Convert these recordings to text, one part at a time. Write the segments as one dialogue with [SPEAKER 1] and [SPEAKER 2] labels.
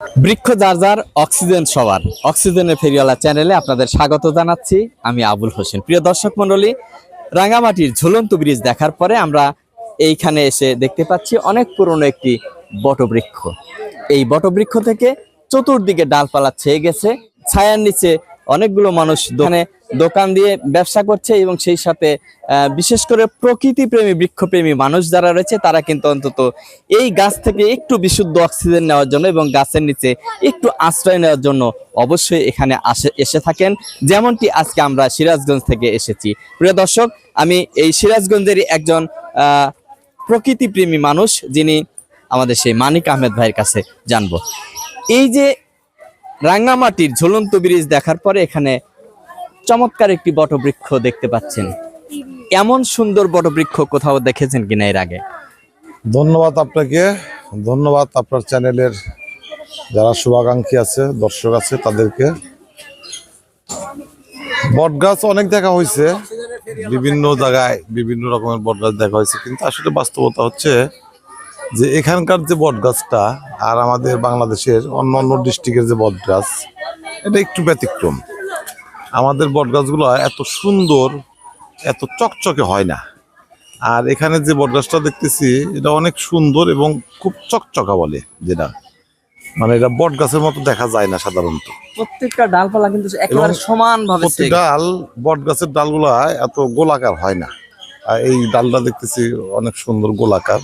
[SPEAKER 1] বৃক্ষ যার যার, অক্সিজেন সবার। অক্সিজেনের ফেরিওয়ালা চ্যানেলে আপনাদের স্বাগত জানাচ্ছি। আমি আবুল হোসেন। প্রিয় দর্শক মণ্ডলী, রাঙামাটির ঝুলন্ত ব্রিজ দেখার পরে আমরা এইখানে এসে দেখতে পাচ্ছি অনেক পুরনো একটি বটবৃক্ষ। এই বটবৃক্ষ থেকে চতুর্দিকে ডালপালা ছেয়ে গেছে। ছায়ার নিচে অনেকগুলো মানুষ দোকানে দোকান দিয়ে ব্যবসা করছে এবং সেই সাথে বিশেষ করে প্রকৃতি প্রেমী বৃক্ষপ্রেমী মানুষ যারা রয়েছে, তারা কিন্তু অন্তত এই গাছ থেকে একটু বিশুদ্ধ অক্সিজেন নেওয়ার জন্য এবং গাছের নিচে একটু আশ্রয় নেওয়ার জন্য অবশ্যই এখানে আসে, এসে থাকেন। যেমনটি আজকে আমরা সিরাজগঞ্জ থেকে এসেছি। প্রিয় দর্শক, আমি এই সিরাজগঞ্জেরই একজন প্রকৃতিপ্রেমী মানুষ, যিনি আমাদের সেই মানিক আহমেদ ভাইয়ের কাছে জানব। এই যে রাঙ্গামাটির ঝুলন্ত ব্রিজ দেখার পরে এখানে চমৎকার একটি বটবৃক্ষ দেখতে পাচ্ছেন। এমন সুন্দর বটবৃক্ষ কোথাও দেখেছেন কিনা এর আগে?
[SPEAKER 2] ধন্যবাদ আপনাকে। ধন্যবাদ আপনার চ্যানেলের যারা শুভাকাঙ্ক্ষী আছে, দর্শক আছে, তাদেরকে। বটগাছ অনেক দেখা হয়েছে। বিভিন্ন জায়গায় বিভিন্ন রকমের বটগাছ দেখা হয়েছে, কিন্তু আসলে বাস্তবতা হচ্ছে যে এখানকার যে বটগাছটা আর আমাদের বাংলাদেশের অন্য অন্য ডিস্ট্রিক্টের যে বটগাছ এটা একটু ব্যতিক্রম। আমাদের বটগাছগুলো এত সুন্দর এত চকচকে হয় না। আর এখানে যে বটগাছটা দেখতেছি এটা অনেক সুন্দর এবং খুব চকচকা বলে যেটা। মানে এটা বট গাছের মতো দেখা যায় না সাধারণত।
[SPEAKER 1] প্রত্যেকটা ডালপালা কিন্তু একেবারে সমান ভাবে
[SPEAKER 2] ডাল বট গাছের ডালগুলা এত গোলাকার হয় না। আর এই ডালটা দেখতেছি অনেক সুন্দর গোলাকার।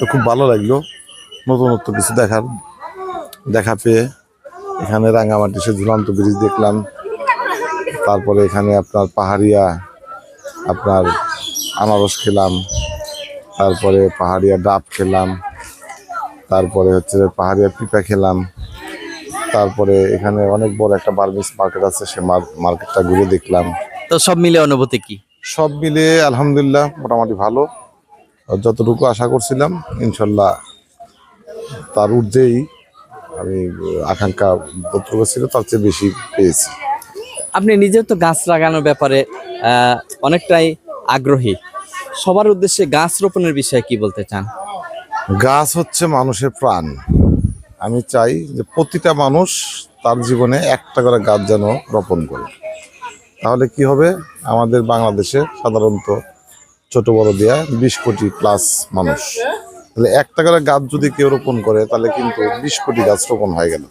[SPEAKER 2] তো খুব ভালো লাগল। নতুনত্ব কিছু দেখার দেখা পেয়ে এখানে রাঙামাটি সে ঝুলন্ত ব্রিজ দেখলাম। তারপরে এখানে আপনার পাহাড়িয়া আপনার আনারস খেলাম। তারপরে পাহাড়িয়া ডাব খেলাম। তারপরে হচ্ছে পাহাড়িয়া পিপা খেলাম। তারপরে এখানে অনেক বড় একটা বার্মিস মার্কেট আছে সে মার্কেটটা ঘুরে দেখলাম।
[SPEAKER 1] তো সব মিলে অনুভূতি কি?
[SPEAKER 2] সব মিলে আলহামদুলিল্লাহ মোটামুটি ভালো। যতটুকু আশা করছিলাম ইনশাল্লাহ তার ঊর্ধ্বেই আমি আকাঙ্ক্ষা যতটুকু ছিল তার চেয়ে বেশি পেয়েছি।
[SPEAKER 1] আপনি নিজেও তো গাছ লাগানোর ব্যাপারে অনেকটাই আগ্রহী। সবার উদ্দেশ্যে গাছ রোপণের বিষয়ে কি বলতে চান?
[SPEAKER 2] গাছ হচ্ছে মানুষের প্রাণ। আমি চাই যে প্রতিটা মানুষ তার জীবনে একটা করে গাছ যেন রোপণ করে। তাহলে কি হবে? আমাদের বাংলাদেশে সাধারণত ছোট বড় দেয়া বিশ কোটি প্লাস মানুষ। তাহলে একটা করে গাছ যদি কেউ রোপণ করে, তাহলে কিন্তু বিশ কোটি গাছ রোপণ হয়ে গেল।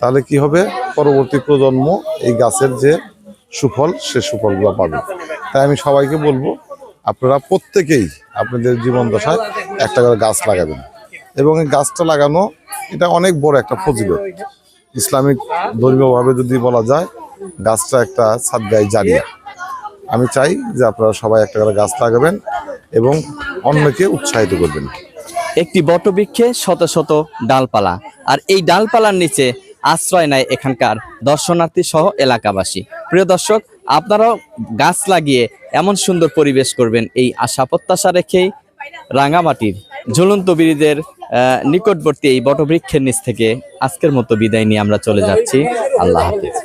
[SPEAKER 2] তাহলে কি হবে? পরবর্তী প্রজন্ম এই গাছের যে সুফল, সে সুফলগুলো পাবে। তাই আমি সবাইকে বলব, আপনারা প্রত্যেকেই আপনাদের জীবন দশায় একটা করে গাছ লাগাবেন। এবং এই গাছটা লাগানো, এটা অনেক বড় একটা ফজিলত। ইসলামিক ধর্মীয়ভাবে যদি বলা যায়, গাছটা একটা সাদগাই জারিয়া। আমি চাই যে আপনারা সবাই একটা করে গাছ লাগাবেন এবং অন্যকে উৎসাহিত করবেন।
[SPEAKER 1] একটি বটবৃক্ষে শত শত ডালপালা। আর এই ডালপালার নিচে আশ্রয় নেয় এখানকার দর্শনার্থী সহ এলাকাবাসী। প্রিয় দর্শক আপনারাও গাছ লাগিয়ে এমন সুন্দর পরিবেশ করবেন এই আশা প্রত্যাশা রেখেই রাঙামাটির ঝুলন্ত আহ, নিকটবর্তী এই বটবৃক্ষের নিচ থেকে আজকের মতো বিদায় নিয়ে আমরা চলে যাচ্ছি। আল্লাহ হাফিজ।